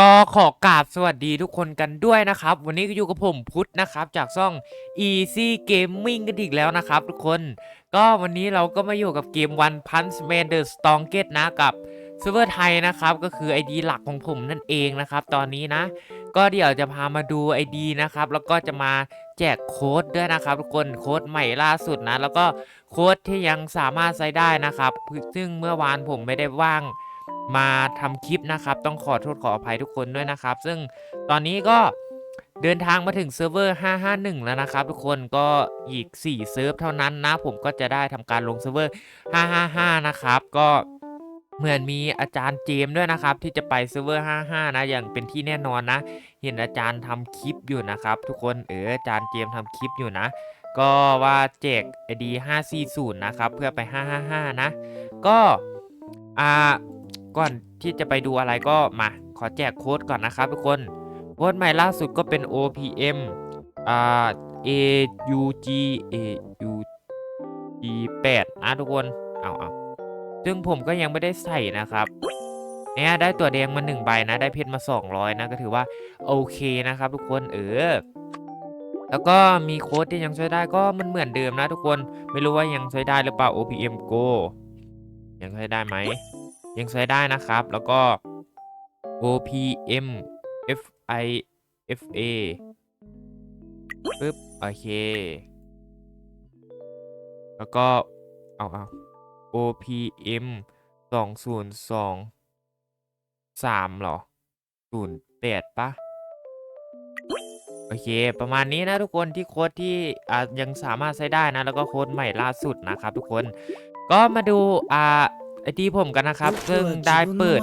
ก็ขอกราบสวัสดีทุกคนกันด้วยนะครับ วันนี้ก็อยู่กับผมพุทธนะครับ จากช่อง Easy Gaming กันอีกแล้วนะครับทุกคน ก็วันนี้เราก็มาอยู่กับเกม One Punch Man The Strongest นะกับซิร์ฟเวอร์ไทยนะครับ ก็คือ ID หลักของผมนั่นเองนะครับ ตอนนี้นะ ก็เดี๋ยวจะพามาดู ID นะครับ แล้วก็จะมาแจกโค้ดด้วยนะครับ ทุกคนโค้ดใหม่ล่าสุดนะ แล้วก็โค้ดที่ยังสามารถใช้ได้นะครับ ซึ่งเมื่อวานผมไม่ได้ว่าง มาทำคลิปนะครับ ต้องขอโทษขออภัยทุกคนด้วยนะครับ ซึ่งตอนนี้ก็เดินทางมาถึงเซิร์ฟเวอร์ 551 แล้วนะครับ ทุกคนก็อีก 4 เซิร์ฟเท่านั้นนะ ผมก็จะได้ทำการลงเซิร์ฟเวอร์ 555 นะครับ ก็เหมือนมีอาจารย์เจมด้วยนะครับ ที่จะไปเซิร์ฟเวอร์ 55 นะ อย่างเป็นที่แน่นอนนะ เห็นอาจารย์ทำคลิปอยู่นะครับ ทุกคนเอออาจารย์เจมส์ทำคลิปอยู่นะ ก็ว่าแจก ID 540 นะครับ เพื่อไป 555 นะ ก็อ่า ก่อนที่จะไปดูอะไรก็มา ขอแจกโค้ดก่อนนะครับทุกคนโค้ดใหม่ล่าสุดก็เป็น OPM อ่า AUG AUG 8นะทุกคนเอาเอาซึ่งผมก็ยังไม่ได้ใส่นะครับเนี่ยได้ตัวแดงมา1ใบนะ ได้เพชรมา 200 นะ ก็ถือว่าโอเคนะครับ ทุกคนเออ แล้วก็มีโค้ดที่ยังใช้ได้ก็มันเหมือนเดิมนะทุกคน ไม่รู้ว่ายังใช้ได้หรือเปล่า OPM Go ยังใช้ได้ไหม ยังใช้ได้นะครับ แล้วก็ OPM FI FA ปึ๊บ โอเค แล้วก็ เอาเอา OPM สองศูนย์สองสามหรอศูนย์แปดปะโอเค ประมาณนี้นะทุกคนที่โค้ดที่อ่ายังสามารถใช้ได้นะ แล้วก็โค้ดใหม่ล่าสุดนะครับทุกคน ก็มาดูอ่า ไอที่ผมกันนะครับ ซึ่งได้เปิด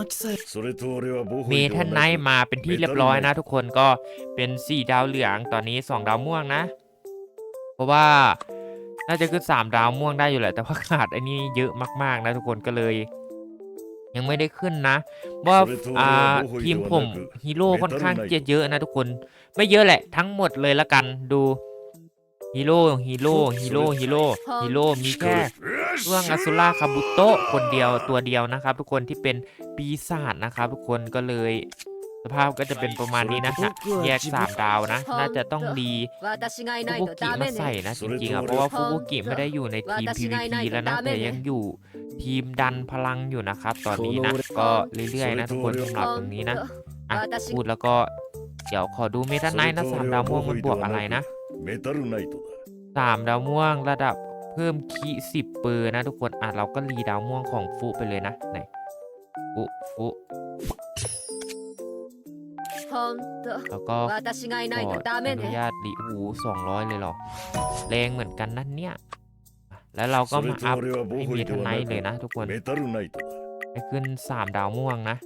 เมทันไนท์มาเป็นที่เรียบร้อยนะ ทุกคนก็เป็น 4 ดาวเหลืองตอนนี้ 2 ดาวม่วงนะ เพราะว่าน่าจะขึ้น3ดาวม่วงได้อยู่แหละ แต่ว่าขาดไอ้นี่เยอะมากๆนะทุกคนก็เลย ยังไม่ได้ขึ้นนะว่าอ่าทีมผมฮีโร่ค่อนข้างจะเยอะนะทุกคน ไม่เยอะแหละทั้งหมดเลยละกันดูฮีโร่ฮีโร่ฮีโร่ฮีโร่ฮีโร่มีแค่ เรื่องอสุราคาบุโตะคนเดียวตัวเดียวนะครับ ทุกคนที่เป็นปีศาจนะครับทุกคนก็เลยสภาพก็จะเป็นประมาณนี้นะฮะแยกสามดาวนะ น่าจะต้องดีฟูกุกิมาใส่นะจริงๆอะเพราะว่าฟูกุกิไม่ได้อยู่ในทีม PVP แล้วนะแต่ยังอยู่ทีมดันพลังอยู่นะครับ ตอนนี้นะก็เรื่อยๆนะทุกคนสำหรับตรงนี้นะอะพูดแล้วก็เดี๋ยวขอดูเมตาไนท์นะสามดาวม่วงมันบวกอะไรนะสามดาวม่วงระดับ พิ่มคีสิบเปอร์นะทุกคนอะเราก็รีดาวม่วงของฟุไปเลยนะไหนฟุฟุแล้วก็ขออนุญาตรีอูสองร้อยเลยหรอแรงเหมือนกันนั่นเนี่ย แล้วเราก็มาอัพเมทัลไนท์เลยนะทุกคนให้ขึ้นสามดาวม่วงนะ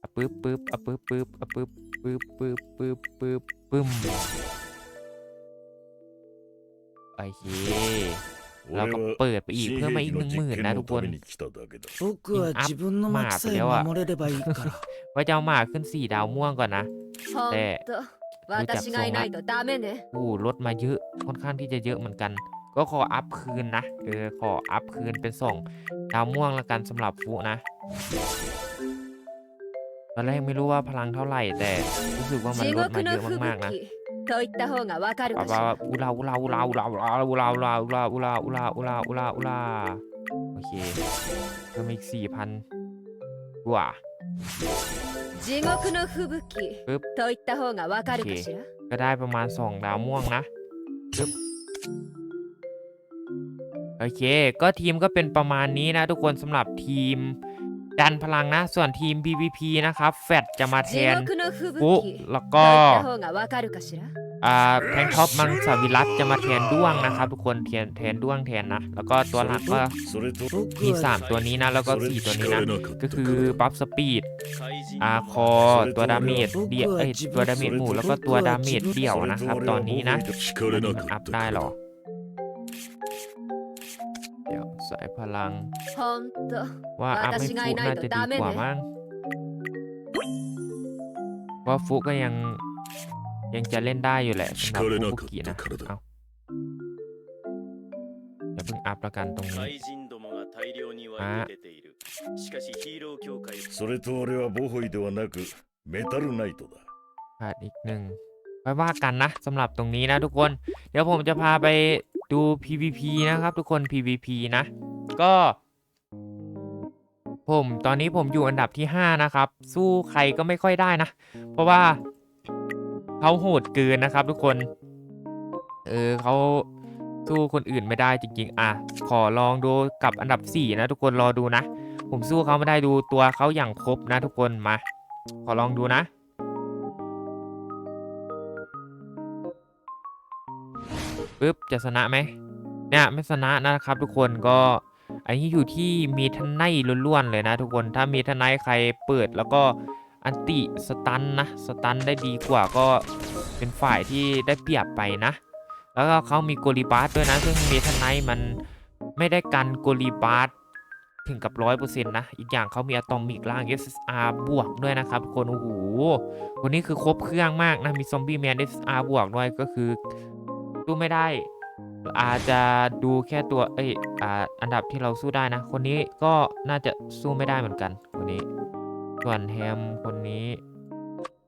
อะปึ๊บปึ๊บอะปึ๊บปึ๊บอะปึ๊บปึ๊บปึ๊บปึ๊บปึ๊บปึ๊บปึ้มโอเค เราก็เปิดไปอีกเพื่อมาอีกหนึ่งหมื่นนะทุกคนอัพมาไแล้วอะว่าจะเอาหมาขึ้นสี่ดาวม่วงก่อนนะ แต่ดูจากทรงละอู้รถมาเยอะค่อนข้างที่จะเยอะเหมือนกัน ก็ขออัพคืนนะเออขออัพคืนเป็นสองดาวม่วงละกันสำหรับฟุนะตอนแรกไม่รู้ว่าพลังเท่าไหร่แต่รู้สึกว่ามันลดมาเยอะมากๆนะ 雪といった方がわかる ป่า かし ป่า ら อุลาอุลาอุลาอุลาอุลาอุลาอุลาอุลาอุลาอุลาอุลาอุลาอุลาอุลาโอเคเพิ่มอีกสี่พันกว่า 地獄の吹雪ปึ๊บ といった方がわかるかしら ก็ได้ประมาณ 2 ดาวม่วงนะปึ๊บโอเค ก็ทีมก็เป็นประมาณนี้นะ ทุกคนสำหรับทีมดันพลังนะ ส่วนทีม PVP นะครับ แฟดจะมาแท 地 น 獄の吹雪 ปุ๊ とい แล้ว っ ก็ ่าแทงท็อปมังสวิรัตจะมาแทนด้วงนะครับ ทุกคนแทนแทนด้วงแทนนะ แล้วก็ตัวหลักก็มี 3 ตัวนี้นะ แล้วก็4ตัวนี้นะ ก็คือปั๊บสปีดอาคอตัวดาเมจเดี่ยวตัวดาเมจหมู่ แล้วก็ตัวดาเมจเดี่ยวนะครับ ตอนนี้นะมันอัพได้หรอเดี๋ยวสายพลัง ว่าอัพไม่ฟุกน่าจะดีกว่ามั้งว่าฟุกก็ยัง ยังจะเล่นได้อยู่แหละสำหรับ 聞かれな ฟุ か กุ っ กิ た นะ からだ เอาอย่าเพิ่งอัพละกันตรงนี้ 怪人どもが大量に湧いて出ているしかしヒーロー協会それと俺はボホイではなく メタルナイトだ ขาดอีกหนึ่งไว้ว่ากันนะสำหรับตรงนี้นะทุกคน เดี๋ยวผมจะพาไปดู PVP นะครับ ทุกคน PVP นะ ก็ ผมตอนนี้ผมอยู่อันดับที่ 5 นะครับ สู้ใครก็ไม่ค่อยได้นะ เพราะว่า เขาโหดเกินนะครับทุกคน เออเขาสู้คนอื่นไม่ได้จริง ๆ อะ ขอลองดูกับอันดับ 4 นะทุกคนรอดูนะ ผมสู้เขาไม่ได้ดูตัวเขาอย่างครบนะทุกคนมา ขอลองดูนะปึ๊บจะชนะไหมเนี่ยไม่ชนะนะครับ ทุกคนก็อันนี้อยู่ที่มีทันไนล้วนๆเลยนะ ทุกคนถ้ามีทันไนใครเปิดแล้วก็ อันติสตันนะสตันได้ดีกว่าก็เป็นฝ่ายที่ได้เปรียบไปนะ แล้วก็เขามีโกลิบาสด้วยนะ ซึ่งเมทันไนมันไม่ได้กันโกลิบาสถึงกับร้อยเปอร์เซ็นต์นะ อีกอย่างเขามีอะตอมิกล่าง SSR บวกด้วยนะครับ คนโอ้โหคนนี้คือครบเครื่องมากนะ มีซอมบี้แมน SSR บวกด้วยก็คือสู้ไม่ได้ อาจจะดูแค่ตัวเอ้ยออันดับที่เราสู้ได้นะ คนนี้ก็น่าจะสู้ไม่ได้เหมือนกันคนนี้ ส่วนแฮมคนนี้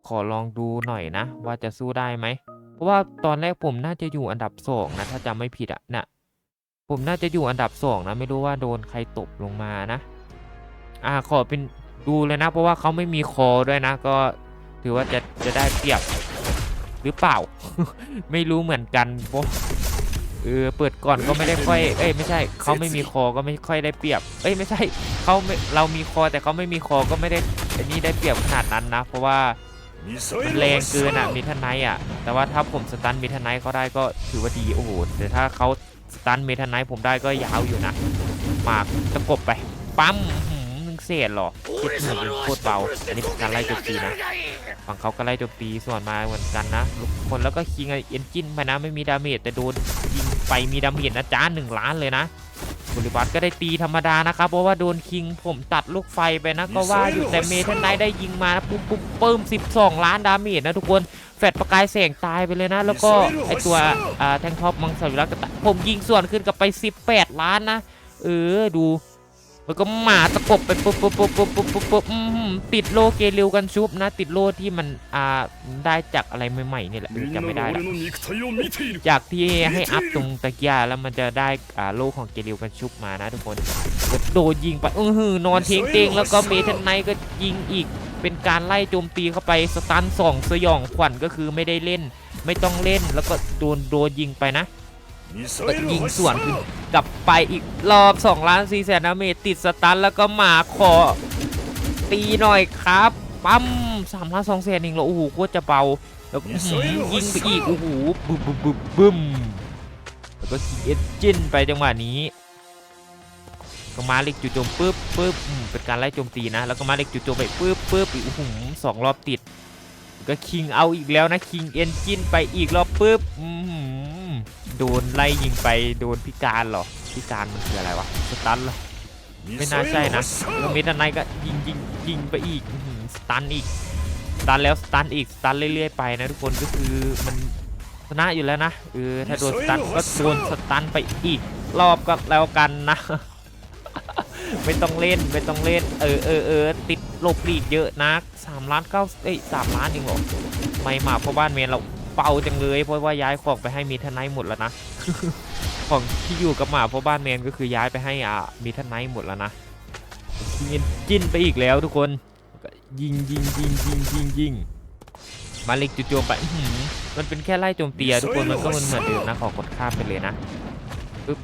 ขอลองดูหน่อยนะ ว่าจะสู้ได้ไหม เพราะว่าตอนแรกผมน่าจะอยู่อันดับสองนะ ถ้าจำไม่ผิดอะน่ะผมน่าจะอยู่อันดับสองนะ ไม่รู้ว่าโดนใครตบลงมานะ อ่าขอเป็นดูเลยนะ เพราะว่าเขาไม่มีคอด้วยนะ ก็ถือว่าจะจะได้เปรียบหรือเปล่า ไม่รู้เหมือนกันเพราะ เออเปิดก่อนก็ไม่ได้ค่อยเอ้ยไม่ใช่เขาไม่มีคอก็ไม่ค่อยได้เปรียบ เอ้ยไม่ใช่เขาไม่เรามีคอแต่เขาไม่มีคอก็ไม่ได้อันนี้ได้เปรียบขนาดนั้นนะ เพราะว่าแรงเกินอะมีทนายอะ แต่ว่าถ้าผมสตันมีทนายเขาได้ก็ถือว่าดีโอ้โหแต่ถ้าเขาสตันเมทานไนผมได้ก็ยาวอยู่นะหมากตะกบไป ปั๊ม เศษหรอคิดเหมือนเป็นโคตรเบา อันนี้เป็นการไล่โจมตีนะ ฝั่งเขาก็ไล่โจมตีส่วนมาเหมือนกันนะทุกคนแล้วก็คิงเอ็นจินไปนะไม่มีดาเมจแต่โดนยิงไปมีดาเมจนะจ้าหนึ่งล้านเลยนะบริบัตก็ได้ตีธรรมดานะครับ เพราะว่าโดนคิงผมตัดลูกไฟไปนะ ก็ว่าอยู่แต่เมทันไนท์ได้ยิงมานะปุ๊บปุ๊บเพิ่ม 12 ล้านดาเมจนะทุกคนแฟดประกายแสงตายไปเลยนะ แล้วก็ไอตัวแทงท็อปมังสวิรัตผมยิงส่วนขึ้นกลับไป 18 ล้านนะ เออดู แล้วก็หมาตะปบไปปุ๊บปุ๊บปุ๊บปุ๊บปุ๊บปุ๊บปุ๊ติดโลเกลิวกันชุบนะ ติดโลที่มันอ่าได้จากอะไรใหม่ๆนี่แหละจำไม่ได้จากที่ให้อัพตรงตะกี้แล้วมันจะได้อ่าโลของเกลิวกันชุบมานะทุกคนก็โดนยิงไปเออหือนอนเทงเตงแล้วก็เมทันไนก็ยิงอีก เป็นการไล่โจมตีเข้าไปสตันสองสยองขวัญก็คือไม่ได้เล่น ไม่ต้องเล่นแล้วก็โดนโดนยิงไปนะ ไปยิงสวนกลับไปอีกรอบ2ล้าน4แสนนาเมตติดสตันแล้วก็หมาขอตีหน่อยครับ ปั๊มสามล้านสองแสนเองเหรอโอ้โหโคตรจะเบาแล้วก็ยิงไปอีกโอ้โหบึ้มบึ้มบึ้มแล้วก็คีเอ็สจินไปจังหวะนี้ก็มาเล็กจู่โจมปึ๊บปึ๊บเป็นการไล่โจมตีนะ แล้วก็มาเล็กจู่โจมไปปึ๊บปึ๊บอีกหุ่มสองรอบติด ก็คิงเอาอีกแล้วนะคิงเอ็นจินไปอีกรอบปึ๊บอืม โดนไล่ยิงไปโดนพิการหรอพิการมันคืออะไรวะสตันเหรอไม่น่าใช่นะแล้วมิดอันไนก็ยิงยิงยิงไปอีกสตันอีกสตันแล้วสตันอีกสตันเรื่อยๆไปนะทุกคนก็คือมันชนะอยู่แล้วนะเออถ้าโดนสตันก็โดนสตันไปอีก รอบก็แล้วกันนะไม่ต้องเล่นไม่ต้องเล่นเออเออเออติดโลบลีดเยอะนักสามล้านเก้าเอ้ยสามล้านเองหรอไม่มาเพราะบ้านเมีนเรา เป่าจังเลย เพราะว่าย้ายของไปให้มีทนายหมดแล้วนะ ของที่อยู่กับหมาเพราะบ้านเมนก็คือย้ายไปให้อ่ามีทนายหมดแล้วนะยิงจิ้นไปอีกแล้วทุกคนยิงยิงยิงยิงยิงยิงมาเล็กจู่โจมไปมันเป็นแค่ไล่โจมตีอะทุกคนมันก็มันเหมือนเดิมนะขอกดข้ามไปเลยนะปึ๊บ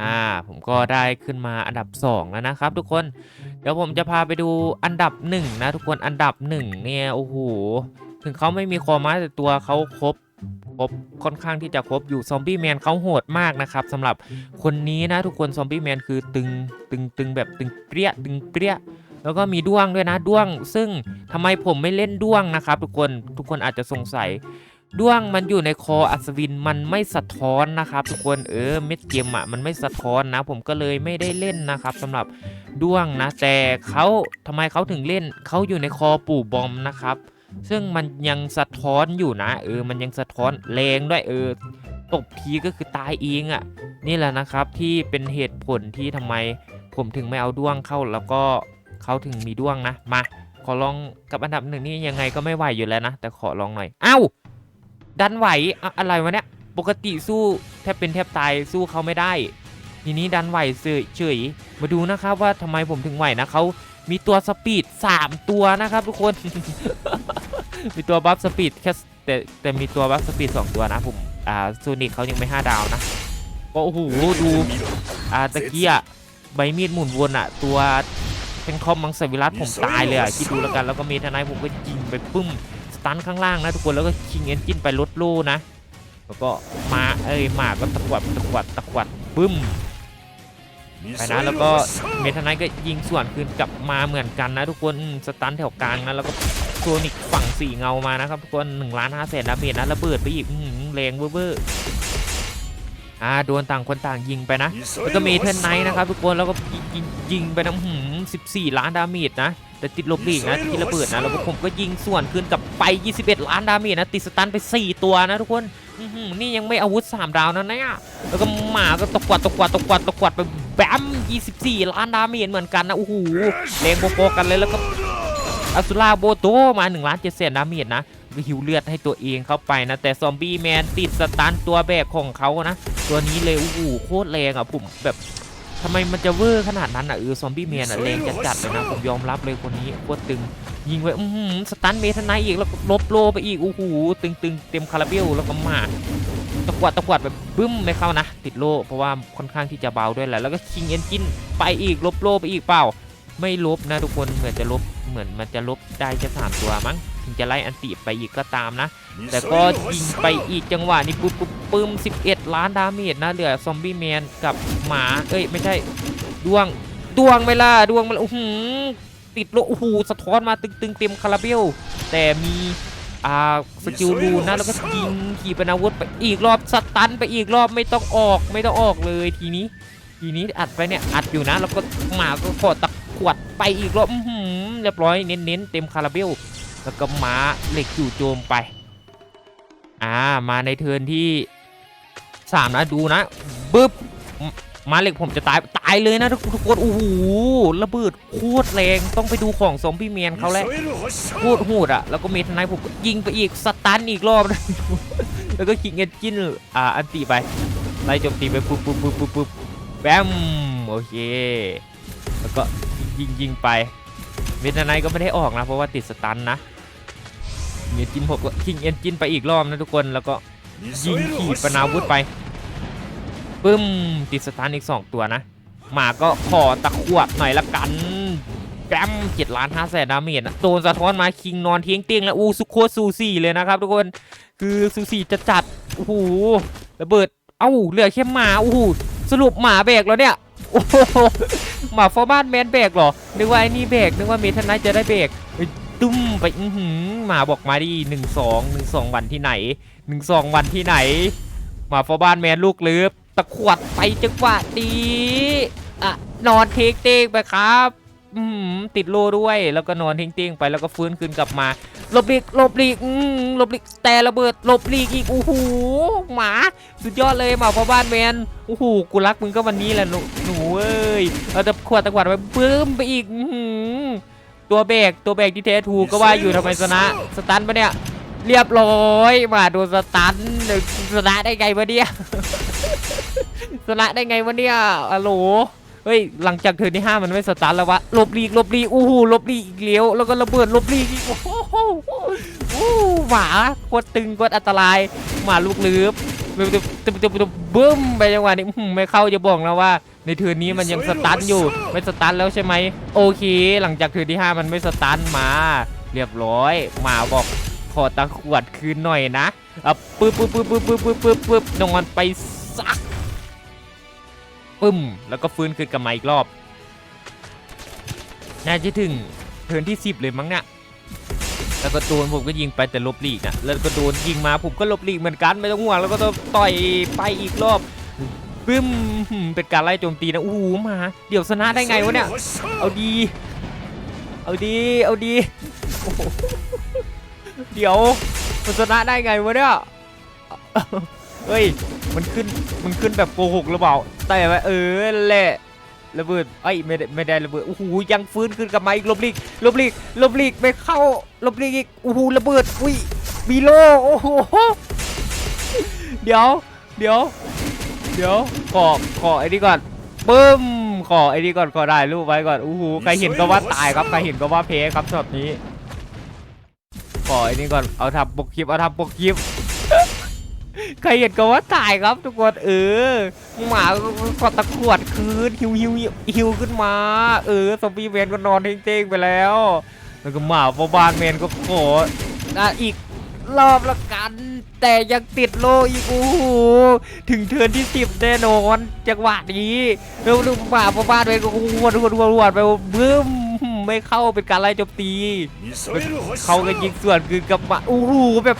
อ่าผมก็ได้ขึ้นมาอันดับ 2 แล้วนะครับทุกคน เดี๋ยวผมจะพาไปดูอันดับ1นะทุกคนอันดับ1เนี่ยโอ้โหถึงเขาไม่มีคอไม้แต่ตัวเขาครบครบค่อนข้างที่จะครบอยู่ซอมบี้แมนเขาโหดมากนะครับสำหรับคนนี้นะทุกคนซอมบี้แมนคือตึงตึงตึงแบบตึงเปรี้ยตึงเปรี้ยแล้วก็มีด้วงด้วยนะด้วง ซึ่งทำไมผมไม่เล่นด้วงนะครับ ทุกคนทุกคนอาจจะสงสัย ด้วงมันอยู่ในคออัศวินมันไม่สะท้อนนะครับ ทุกคนเออเม็ดเกมอะมันไม่สะท้อนนะ ผมก็เลยไม่ได้เล่นนะครับสำหรับด้วงนะ แต่เขาทำไมเขาถึงเล่นเขาอยู่ในคอปู่บอมนะครับ ซึ่งมันยังสะท้อนอยู่นะ เออ มันยังสะท้อนแรงด้วยเออตบทีก็คือตายเองอะ่ะ นี่แหละนะครับที่เป็นเหตุผลที่ทำไม ผมถึงไม่เอาด้วงเข้าแล้วก็เขาถึงมีด้วงนะมาขอลองกับอันดับหนึ่งนี่ยังไงก็ไม่ไหวอยู่แล้วนะแต่ขอลองหน่อยเอ้า ดันไหวอะอะไรวะเนี่ยปกติสู้แทบเป็นแทบตายสู้เขาไม่ได้ ทีนี้ดันไหวเฉยมาดูนะครับว่าทำไมผมถึงไหวนะเขามีตัวสปีด3ตัวนะครับทุกคน มีตัวบัฟสปีดแค่แต่แต่มีตัวบัฟสปีด2ตัวนะผมอ่าโซนิกเขายังไม่5ดาวนะก็โอ้โหดูอ่าตะกี้อะใบมีดหมุนวนอะตัวเป็นคอมมังสวิรัตผมตายเลยอะคิดดูแล้วกันแล้วก็เมทนายผมก็ยิงไปปึ้ม ตันข้างล่างนะทุกคนแล้วก็คิงเอนจินไปลดโล่นะ แล้วก็มาเอ้ยหมาก็ตะกวัดตะกวัดตะกวัดปึ้มไปนะแล้วก็เมทานายก็ยิงส่วนคืนกลับมาเหมือนกันนะทุกคนอืมสตันแถวกลางนะแล้วก็โซนิกฝั่งสี่เงามานะครับทุกคน1นึ่งล้านห้าแสนดาเมจนะระเบิดไปอีกอื้อหือแรงเวอร์ๆอ่าโดนต่างคนต่างยิงไปนะ แล้วก็เมเทนไนท์นะครับทุกคนแล้วก็ยิงยิงยิงไปน้ำหืม14ล้านดาเมจนะ แต่ติดลบลีกนะที่ระเบิดนะแล้วก็ผมก็ยิงส่วนคืนกลับไป 21 ล้านดาเมจนะติดสตันไป 4 ตัวนะทุกคนอื้อหือนี่ยังไม่อาวุธ 3 ดาวนะเนี่ยแล้วก็หมาก็ตะกวัดตะกวัดตะกวัดตะกวัดไปแบม24 ล้านดาเมจเหมือนกันนะโอ้โหแรงโปๆกันเลยแล้วก็อสุราโบโตมา1ล้าน7แสนดาเมจนะก็หิวเลือดให้ตัวเองเข้าไปนะ แต่ซอมบี้แมนติดสตันตัวแบกของเขานะ ตัวนี้เลยโอ้โหโคตรแรงอะผมแบบ ทำไมมันจะเวอร์ขนาดนั้นอะเออซอมบี้แมนอะแรงจัดๆเลยนะผมยอมรับเลยคนนี้โคตรตึงยิงไปอื้อหือสตันเมทนายอีกแล้วก็ลบโลไปอีกโอ้โหตึงๆเต็มคาราเบลแล้วก็มาตะกวัดตะกวัดแบบบึ้มไม่เข้านะ ติดโลเพราะว่าค่อนข้างที่จะเบาด้วยแหละแล้วก็คิงเอนจินไปอีกลบโลไปอีกเปล่า ไม่ลบนะทุกคนเหมือนจะลบเหมือนมันจะลบได้แค่สามตัวมั้ง ถึงจะไล่อันติไปอีกก็ตามนะ แต่ก็ยิงไปอีกจังหวะนี้ปุ๊บปุ๊บปึ้ม 11 ล้านดาเมจนะเหลือซอมบี้แมนกับหมาเอ้ยไม่ใช่ดวงดวงไหม่ล่ะดวงมันโอ้โหติดโลโอ้โหสะท้อนมาตึงๆเต็มคาราเบลแต่มีอ่าสกิลรูนนะแล้วก็ยิงขี่ปนาวุธไปอีกรอบสตันไปอีกรอบไม่ต้องออกไม่ต้องออกเลยทีนี้ ทีนี้อัดไปเนี่ยอัดอยู่นะ แล้วก็หมาก็ขอตะขวดไปอีกรอบอื้อหือเรียบร้อยเน้นๆเต็มคาราเบล แล้วก็ม้าเหล็กจู่โจมไป อ่า มาในเทินที่สามนะดูนะบึ๊บม้าเหล็กผมจะตายตายเลยนะทุกทุกคนโอ้โหระเบิดโคตรแรงต้องไปดูของซอมบี้แมนเขาแล้วโคตรโหดอะแล้วก็เมทนายผมยิงไปอีกสตันอีกรอบนะแล้วก็คิงเอนจินอ่าอันตีไปไล่โจมตีไปปุ๊บปุ๊บปุ๊บปุ๊บปุ๊บแบมโอเค แล้วก็ยิงยิงไป เมทนายก็ไม่ได้ออกนะ เพราะว่าติดสตันนะเมียจินผมก็คิงเอ็นจินไปอีกรอบนะทุกคนแล้วก็ยิงขีปนาวุธไปปึ้มติดสตาร์อีก 2 ตัวนะหมาก็ขอตะขวดหน่อยละกันแกมเจ็ดล้านห้าแสนดาเมจนะโดนสะท้อนมาคิงนอนเทียงเตียงแล้วอู้สุโคตรซูซี่เลยนะครับทุกคนคือซูซี่จะจัดโอ้โหระเบิดเอ้าเหลือแค่หมาโอ้โหสรุปหมาแบกแล้วเนี่ยโอ้โห หมาฟอร์บ้านแมนแบกเหรอ นึกว่าไอ้นี่แบกนึกว่าเมทันไนจะได้แบกตุ้มไปอือหือหมาบอกมาดิหนึ่งสองหนึ่งสองวันที่ไหนหนึ่งสองวันที่ไหน หมาฟอบ้านแมนลูกเลือบตะขวดไปจังหวะดีอะนอนเทกเตกไปครับ อือหือติดโลด้วย แล้วก็นอนเทงเต้งไปแล้วก็ฟื้นคืนกลับมาหลบหลีกหลบหลีกอืมหลบหลีกแต่ระเบิดหลบหลีกอีกโอ้โหหมาสุดยอดเลยหมาฟอบ้านแมนโอ้โหกูรักมึงก็วันนี้แหละหนูหนูเอ้ยเราจะขวดตะขวดไปปื้มไปอีกอือหือตัวเบรกตัวเบรกที่เทถูกก็ว่าอยู่ทำไมชนะสตันปะเนี่ยเรียบร้อยมาโดนสตันหนึ่งชนะได้ไงวะเนี่ยชนะได้ไงวะเนี่ยอะโหล เฮ้ยหลังจากเทอร์นที่ห้ามันไม่สตาร์ทแล้ววะลบลีกลบลีอู้หูลบลีอีกเลี้ยวแล้วก็ระเบิดลบลีอีกโอ้โหอ้หมาโคตรตึงโคตรอันตรายหมาลูกลือบตึบตึบตึบบึ้มไปจังหวะนี้ไม่เข้าจะบอกแล้วว่า ในเทิร์นนี้มันยังสตาร์ทอยู่ไม่สตาร์ทแล้วใช่ไหมโอเค หลังจากเทิร์นที่ 5 มันไม่สตาร์ทมา เรียบร้อยหมาบอกขอตังขวดคืนหน่อยนะอะปึ๊บปึ๊บปึ๊บปึ๊บปึ๊บปึ๊บปึ๊บนอนไปซัก ปึ้ม แล้วก็ฟื้นคืนกลับมาอีกรอบ น่าจะถึงเทินที่ 10 เลยมั้งเนี่ยแล้วก็โดนผมก็ยิงไปแต่ลบหลีกนะแล้วก็โดนยิงมาผมก็ลบหลีกเหมือนกันไม่ต้องห่วงแล้วก็ต้องต่อยไปอีกรอบปึ้มเป็นการไล่โจมตีนะโอู้หูมา เดี๋ยวชนะได้ไงวะเนี่ยเอาดี เอาดีเอาดีเดี๋ยวมันชนะได้ไงวะเนี่ย เฮ้ย มันขึ้น มันขึ้นแบบโกหกหรือเปล่า แต่ว่าเออแหละระเบิดเอ้ยไม่ได้ไม่ได้ระเบิดโอ้โหยังฟื้นขึ้นกลับมาอีกลบลีกลบลีกลบลีกไม่เข้าลบลีกอีกโอ้โหระเบิดอุ้ยมีโลโอ้โหเดี๋ยวเดี๋ยวเดี๋ยวขอขอไอ้นี่ก่อนปึ้มขอไอ้นี่ก่อนขอได้รูปไว้ก่อนโอ้โหใครเห็นก็ว่าตายครับใครเห็นก็ว่าเพครับช็อตนี้ขอไอ้นี่ก่อนเอาทำปกคลิปเอาทำปกคลิป ใครเห็นก็ว่าตายครับทุกคนเออ หมากดตะขวดคืนหิวหิวหิวขึ้นมา เออสปีแมนก็นอนเจ๊งๆไปแล้ว แล้วก็หมาบานแมนก็โกรธนะอีกรอบละกัน แต่ยังติดโลอีกโอ้โหถึงเทินที่สิบแน่นอนจังหวะนี้แล้วดูหมาปอบานแมนก็หวดหวดหวดหวดไปบึ้มไม่เข้าเป็นการไล่จบตีเขาก็ยิงส่วนคือกับหมาโอ้โหแบบ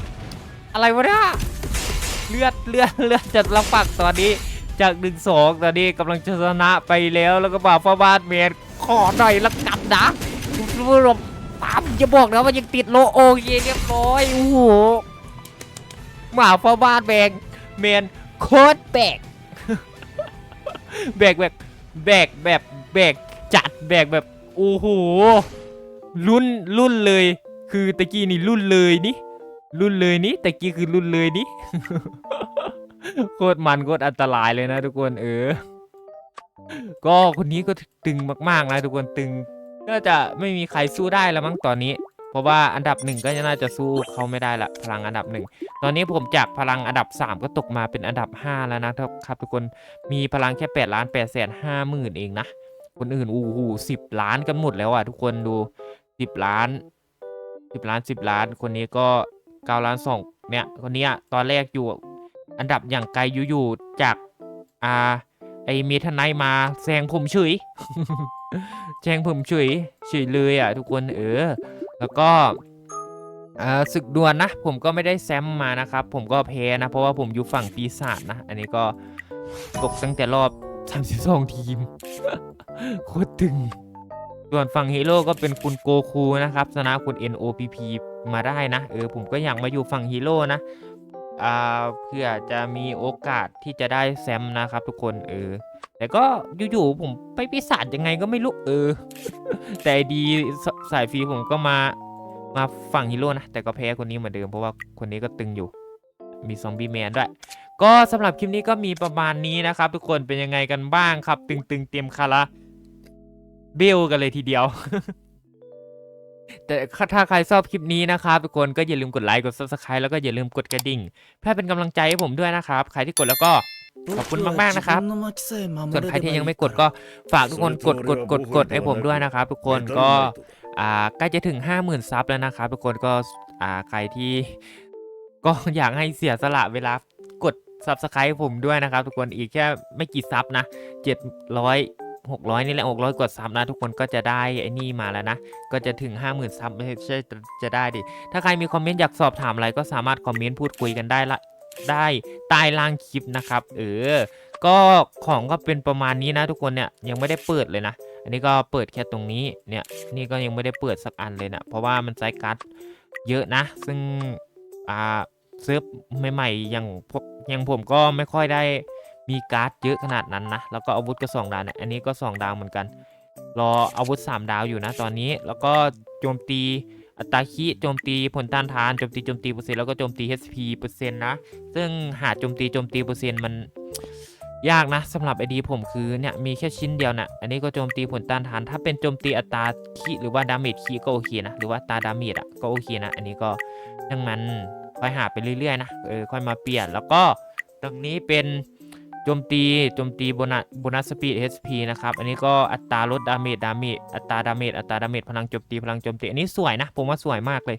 อะไรวะเนี่ย เลือดเลือดเลือดจะระฝักตอนนี้จากหนึ่งสองตอนนี้กำลังชนะไปแล้วแล้วก็มาฟ้าบ้านเมนขอหน่อยละกันนะรู้รบปั๊มจะบอกนะว่ายังติดโลโอเคเรียบร้อยโอ้โหหมาฟ้าบ้านแบงเมนโคตรแบกแบกแบบแบกแบบแบกจัดแบกแบบโอ้โหรุ่นรุ่นเลย คือตะกี้นี่รุ่นเลยนี่ รุ่นเลยนี่ตะกี้คือรุ่นเลยนี่โคตรมันโคตรอันตรายเลยนะทุกคนเออ ก็คนนี้ก็ตึงมากๆนะทุกคนตึงก็จะไม่มีใครสู้ได้แล้วมั้งตอนนี้ เพราะว่าอันดับหนึ่งก็น่าจะสู้เขาไม่ได้ละพลังอันดับหนึ่งตอนนี้ผมจากพลังอันดับ 3 ก็ตกมาเป็นอันดับ 5 แล้วนะครับทุกคนมีพลังแค่8ล้าน8แสนห้าหมื่นเองนะคนอื่นอู้หูสิบล้านกันหมดแล้วอะทุกคนดูสิบล้านสิบล้านสิบล้านคนนี้ก็ เก้าล้านสองเนี่ยคนนี้ตอนแรกอยู่อันดับอย่างไกลอยู่ๆจากอ่าไอเมทนายมาแซงผมเฉยแซงผมเฉยเฉยเลยอะทุกคนเออ แล้วก็อ่าศึกดวลนะ ผมก็ไม่ได้แซมมานะครับ ผมก็แพ้นะ เพราะว่าผมอยู่ฝั่งปีศาจนะ อันนี้ก็ตกตั้งแต่รอบ 32 ทีม โคตรตึง ส่วนฝั่งฮีโร่ก็เป็นคุณโกคูนะครับชนะคุณ NOPP มาได้นะเออผมก็อยากมาอยู่ฝั่งฮีโร่นะอ่าเพื่อจะมีโอกาสที่จะได้แซมนะครับ ทุกคนเออแต่ก็อยู่ๆผมไปปีศาจยังไงก็ไม่รู้เออ แต่ดีสสายฟรีผมก็มามาฝั่งฮีโร่นะ แต่ก็แพ้คนนี้เหมือนเดิมเพราะว่าคนนี้ก็ตึงอยู่ มีซอมบี้แมนด้วย ก็สำหรับคลิปนี้ก็มีประมาณนี้นะครับ ทุกคนเป็นยังไงกันบ้างครับ ตึงๆเตรียมคาราเบลกันเลยทีเดียว แต่ถ้าใครชอบคลิปนี้นะครับทุกคนก็อย่าลืมกดไลค์กด subscribe แล้วก็อย่าลืมกดกระดิ่ง เพื่อเป็นกำลังใจให้ผมด้วยนะครับ ใครที่กดแล้วก็ขอบคุณมากมากนะครับ ส่วนใครที่ยังไม่กดก็ฝากทุกคนกดกดกดกดให้ผมด้วยนะครับ ทุกคนก็อ่าใกล้จะถึง 50,000ซับแล้วนะครับทุกคนก็อ่าใครที่ก็อยากให้เสียสละเวลากดซับสไครต์ผมด้วยนะครับ ทุกคนอีกแค่ไม่กี่ซับนะ700 600 นี่แหละ 600 กว่าซับนะ ทุกคนก็จะได้ไอ้นี่มาแล้วนะ ก็จะถึง 50,000ซับไม่ใช่จะได้ดิ ถ้าใครมีคอมเมนต์อยากสอบถามอะไรก็สามารถคอมเมนต์พูดคุยกันได้ละได้ใต้ล่างคลิปนะครับ เออ ก็ของก็เป็นประมาณนี้นะ ทุกคนเนี่ยยังไม่ได้เปิดเลยนะ อันนี้ก็เปิดแค่ตรงนี้เนี่ยนี่ก็ยังไม่ได้เปิดสักอันเลยนะเพราะว่ามันใช้การ์ดเยอะนะ ซึ่งอ่าเซิร์ฟใหม่ๆอย่างพวกอย่างผมก็ไม่ค่อยได้ มีการ์ดเยอะขนาดนั้นนะ แล้วก็อาวุธก็สองดาวเนี่ย อันนี้ก็สองดาวเหมือนกัน รออาวุธ 3 ดาวอยู่นะตอนนี้ แล้วก็โจมตีอัตราคิโจมตีผลต้านทานโจมตีโจมตีเปอร์เซ็นต์แล้วก็โจมตี HP เปอร์เซ็นต์นะ ซึ่งหาโจมตีโจมตีเปอร์เซ็นต์มันยากนะสำหรับไอดีผมคือเนี่ยมีแค่ชิ้นเดียวนะอันนี้ก็โจมตีผลต้านทานถ้าเป็นโจมตีอัตราคีหรือว่าดาเมจคีก็โอเคนะหรือว่าตาดาเมจอะก็โอเคนะ อันนี้ก็ดังนั้นค่อยหาไปเรื่อยๆนะเออค่อยมาเปลี่ยนแล้วก็ตรงนี้เป็น โจมตีโจมตีโบนัสโบนัสสปีด HP นะครับ อันนี้ก็อัตราลดดาเมจดาเมจอัตราดาเมจอัตราดาเมจพลังโจมตีพลังโจมตีอันนี้สวยนะผมว่าสวยมากเลย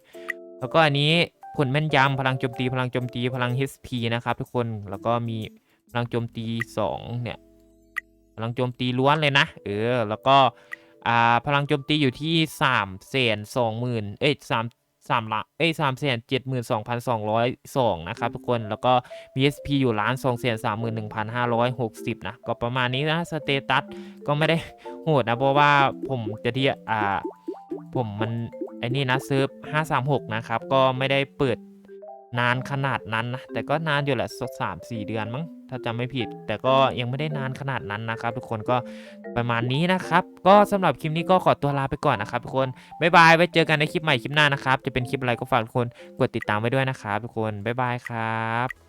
แล้วก็อันนี้ผลแม่นยำพลังโจมตีพลังโจมตีพลัง HP นะครับ ทุกคนแล้วก็มีพลังโจมตี2เนี่ยพลังโจมตีล้วนเลยนะเออแล้วก็อ่าพลังโจมตีอยู่ที่3แสนสองหมื่นเอ้ยสาม สามละเอ้ยสามแสนเจ็ดหมื่นสองพันสองร้อยสองนะครับทุกคนแล้วก็ BSP อยู่ล้านสองแสนสามหมื่นหนึ่งพันห้าร้อยหกสิบนะ ก็ประมาณนี้นะสเตตัสก็ไม่ได้โหดนะ เพราะว่าผมจะที่อ่าผมมันไอ้นี่นะเซิร์ฟ536นะครับ ก็ไม่ได้เปิดนานขนาดนั้นนะ แต่ก็นานอยู่แหละสักสามสี่เดือนมั้ง ถ้าจำไม่ผิด แต่ก็ยังไม่ได้นานขนาดนั้นนะครับ ทุกคนก็ประมาณนี้นะครับ ก็สำหรับคลิปนี้ก็ขอตัวลาไปก่อนนะครับทุกคนบ๊ายบายไว้เจอกันในคลิปใหม่คลิปหน้านะครับ จะเป็นคลิปอะไรก็ฝากทุกคนกดติดตามไว้ด้วยนะครับ ทุกคนบ๊ายบายครับ